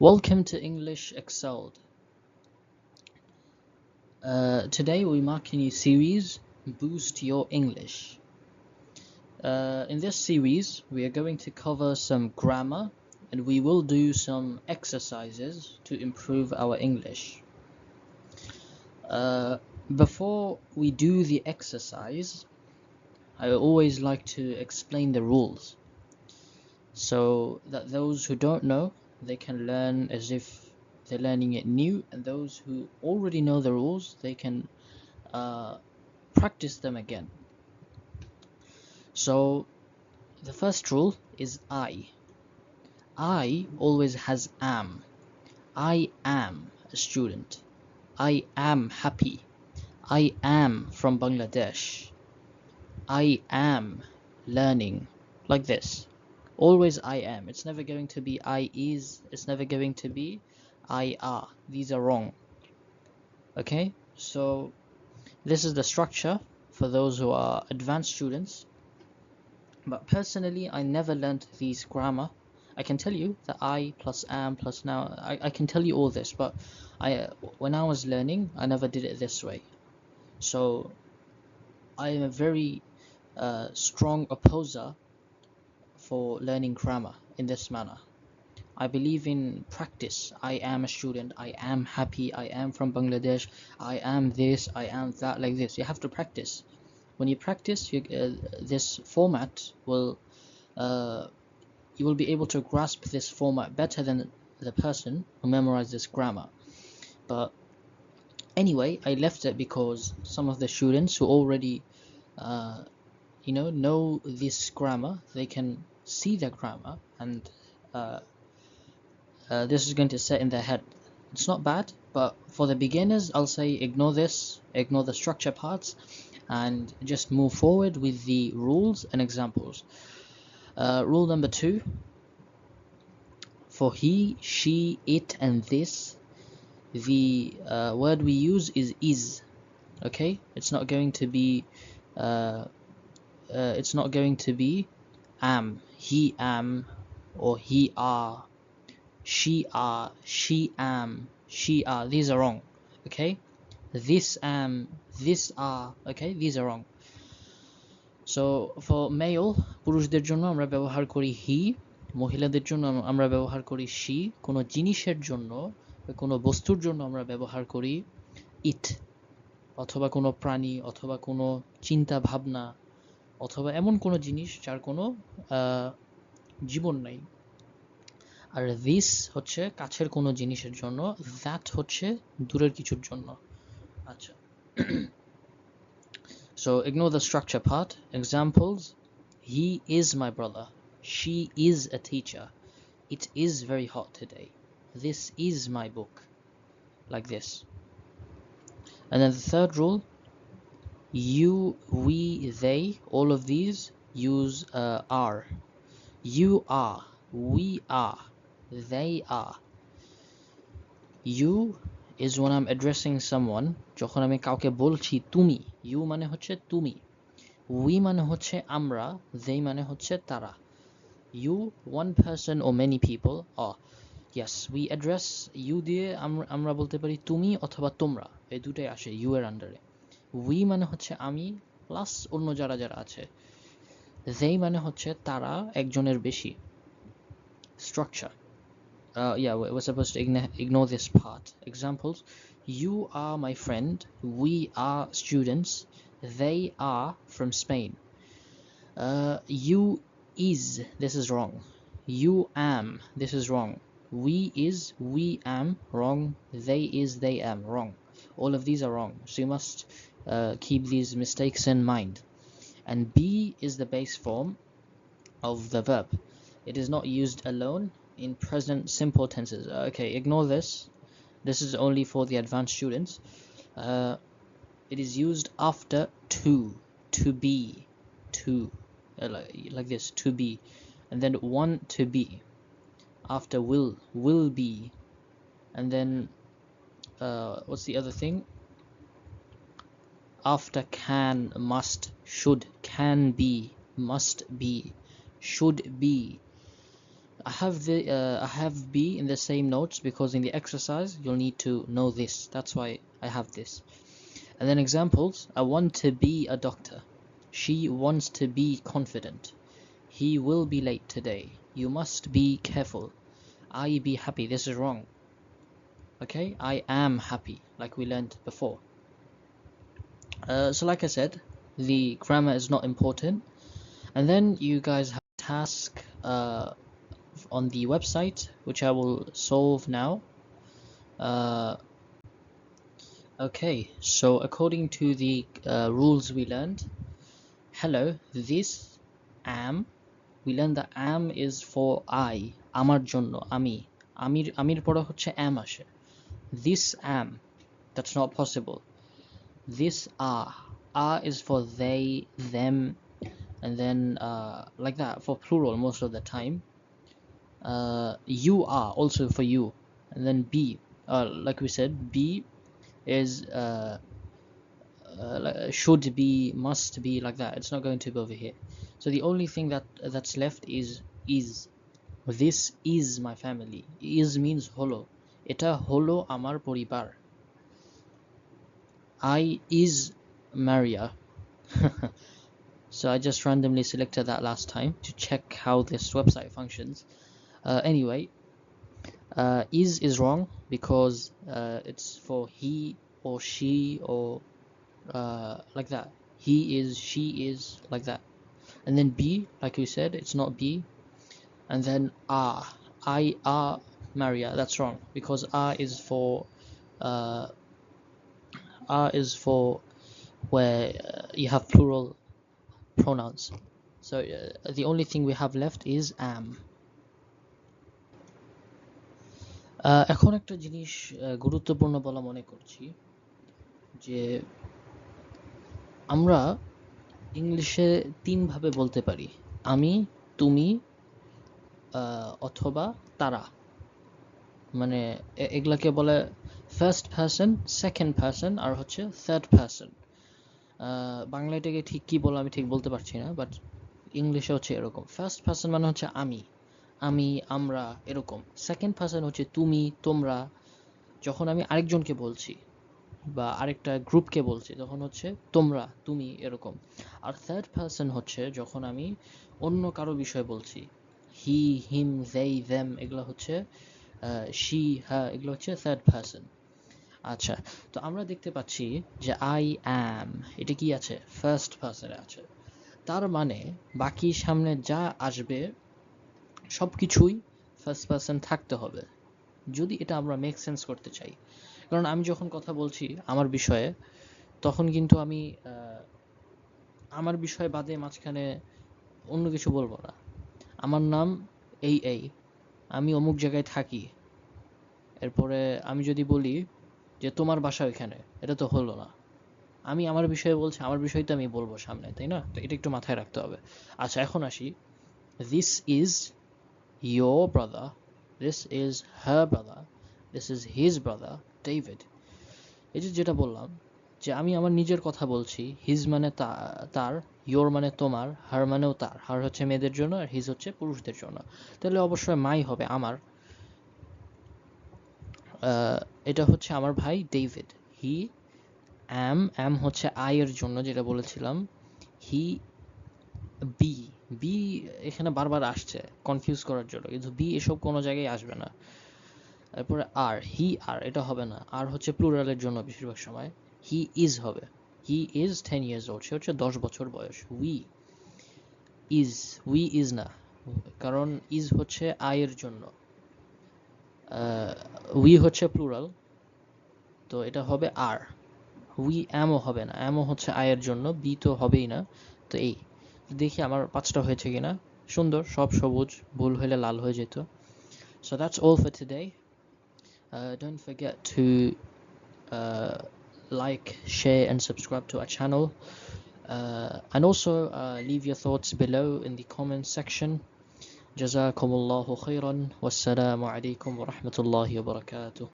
Welcome to English Excelled. Uh, today we mark a new series, Boost Your English. Uh, in this series, we are going to cover some grammar and we will do some exercises to improve our English. Uh, before we do the exercise, I always like to explain the rules so that those who don't know they can learn as if they're learning it new and those who already know the rules they can uh, practice them again. So the first rule is I. I always has am. I am a student. I am happy. I am from Bangladesh. I am learning. Like this always I am. It's never going to be I is it's never going to be I are. These are wrong. Okay? So this is the structure for those who are advanced students. But personally I never learned these grammar. I can tell you that I plus am plus now I, I can tell you all this but I when I was learning I never did it this way. So I am a very uh, strong opposer for learning grammar in this manner. I believe in practice. I am a student. I am happy. I am from Bangladesh. I am this. I am that. Like this. You have to practice. When you practice, you, uh, this format will uh, you will be able to grasp this format better than the person who memorized this grammar. But anyway, I left it because some of the students who already uh, you know know this grammar, they can see their grammar and uh, uh, this is going to set in their head. It's not bad but for the beginners I'll say ignore this ignore the structure parts and just move forward with the rules and examples. Uh, rule number two for he she it and this the uh, word we use is is okay? It's not going to be uh, uh, it's not going to be am he am or he are she are she am she are these are wrong okay this am this are okay these are wrong so for male পুরুষদের জন্য আমরা ব্যবহার করি হি মহিলাদের জন্য আমরা ব্যবহার করি she কোনো জিনিসের জন্য কোনো বস্তুর জন্য আমরা ব্যবহার করি it অথবা কোনো প্রাণী অথবা কোনো চিন্তা ভাবনা অথবা এমন কোনো জিনিস যার কোনো জীবন নাই আর this হচ্ছে কাছের কোনো জিনিসের জন্য that হচ্ছে দূরের কিছুর জন্য আচ্ছা so ignore the structure part examples he is my brother she is a teacher it is very hot today this is my book like this and then the third rule you we they all of these use uh, are you are we are they are you is when I'm addressing someone যখন আমি কাউকে বলছি তুমি you মানে হচ্ছে তুমি we মানে হচ্ছে আমরা they মানে হচ্ছে তারা you one person or many people or yes we address you দিয়ে আমরা বলতে পারি তুমি অথবা তোমরা এই দুটাই আসে you এর আন্ডারে উই মানে হচ্ছে আমি প্লাস অন্য যারা যারা আছে they মানে হচ্ছে তারা একজনের বেশি structure uh, yeah we're supposed to ignore this part examples you are my friend we are students they are from Spain uh, you is this is wrong you am this is wrong we is we am wrong they is they am wrong all of these are wrong so you must uh, keep these mistakes in mind. And be is the base form of the verb. It is not used alone in present simple tenses. Uh, okay ignore this. This is only for the advanced students. Uh, it is used after to to be to uh, like, like this to be and then want to be. After will will be and then uh, what's the other thing after can must should can be must be should be I have the uh, I have be in the same notes because in the exercise you'll need to know this. That's why I have this. And then examples. I want to be a doctor. She wants to be confident. He will be late today. You must be careful. I be happy. This is wrong. Okay, I am happy, like we learned before. Uh, so, like I said, the grammar is not important. And then you guys have a task uh, on the website, which I will solve now. Uh, okay, so according to the uh, rules we learned, hello, this am, we learned that am is for I, আমার জন্য আমি আমির আমির পরে হচ্ছে am আসে this am that's not possible this are are is for they them and then uh, like that for plural most of the time uh, you are also for you and then be uh, like we said be is uh, uh, like, should be must be like that it's not going to be over here so the only thing that that's left is is this is my family is means holo এটা হলো আমার পরিবার I is Maria. So I just randomly selected that last time to check how this website functions. Uh, anyway uh, is is wrong because uh, it's for he or she or uh, like that. He is she is like that. And then be like you said it's not be and then are I are Maria. That's wrong because are is for uh, are is for where uh, you have plural pronouns so uh, the only thing we have left is am এখন একটা জিনিস গুরুত্বপূর্ণ বলা মনে করছি যে আমরা ইংলিশে তিন ভাবে বলতে পারি আমি তুমি অথবা তারা মানে এগুলাকে বলে ফার্স্ট পার্সন সেকেন্ড পার্সন আর হচ্ছে থার্ড পার্সন বাংলা এটাকে ঠিক কি বলে আমি ঠিক বলতে পারছি না বাট ইংলিশে হচ্ছে এরকম। ফার্স্ট পার্সন মানে হচ্ছে আমি। আমি, আমরা, এরকম। সেকেন্ড পার্সন হচ্ছে তুমি, তোমরা। যখন আমি আরেকজনকে বলছি বা আরেকটা গ্রুপকে বলছি, তখন হচ্ছে তোমরা, তুমি, এরকম। আর থার্ড পার্সন হচ্ছে যখন আমি অন্য কারও বিষয়ে বলছি। হি হিম দেই দেম এগুলো হচ্ছে শি হ্যাঁ এগুলো হচ্ছে থার্ড পার্সন আচ্ছা তো আমরা দেখতে পাচ্ছি যে আই অ্যাম এটা কি আছে? ফার্স্ট পার্সনে আছে। তার মানে বাকি সামনে যা আসবে সব কিছুই ফার্স্ট পার্সন থাকতে হবে। যদি এটা আমরা মেক সেন্স করতে চাই। কারণ আমি যখন কথা বলছি আমার বিষয়ে, তখন কিন্তু আমি আমার বিষয় বাদে মাঝখানে অন্য কিছু বলব না। আমার নাম এই এই। আমি অমুক জায়গায় থাকি। এরপরে আমি যদি বলি যে তোমার বাসা ওইখানে এটা তো হলো না। আমি আমার বিষয়ে বলছি আমার বিষয় তো আমি বলব সামনে তাই না? তো এটা একটু মাথায় রাখতে হবে। আচ্ছা এখন আসি। This is your brother, this is her brother, this is his brother, David. এই যে যেটা বললাম যে আমি আমার নিজের কথা বলছি হিজ মানে তার ইয়োর মানে তোমার হার মানেও তার। হার হচ্ছে মেয়েদের জন্য আর হিজ হচ্ছে পুরুষদের জন্য। তাহলে অবশ্যই মাই হবে আমার। এটা হচ্ছে আমার ভাই ডেভিড। হি অ্যাম অ্যাম হচ্ছে আই এর জন্য যেটা বলেছিলাম। হি বি বি এখানে বারবার আসছে কনফিউজ করার জন্য। কিন্তু বি এসব কোনো জায়গায় আসবে না। তারপরে আর হি আর এটা হবে না। আর হচ্ছে প্লুরালের জন্য বেশিরভাগ সময়। হি ইজ হবে। He is ten years old সে হচ্ছে দশ বছর বয়স। উই ইজ উই ইজ না। কারণ ইজ হচ্ছে আয়ের জন্য। উই হচ্ছে প্লুরাল তো এটা হবে আর উই অ্যামও হবে না। এম ও হচ্ছে আয়ের জন্য বি তো হবেই না। তো এই, দেখি আমার পাঁচটা হয়েছে কিনা। সুন্দর, সব সবুজ, ভুল হলে লাল হয়ে যেত। So that's all for today don't forget to like share and subscribe to a channel and also leave your thoughts below in the comment section جزاكم الله خيرا والسلام عليكم ورحمة الله وبركاته.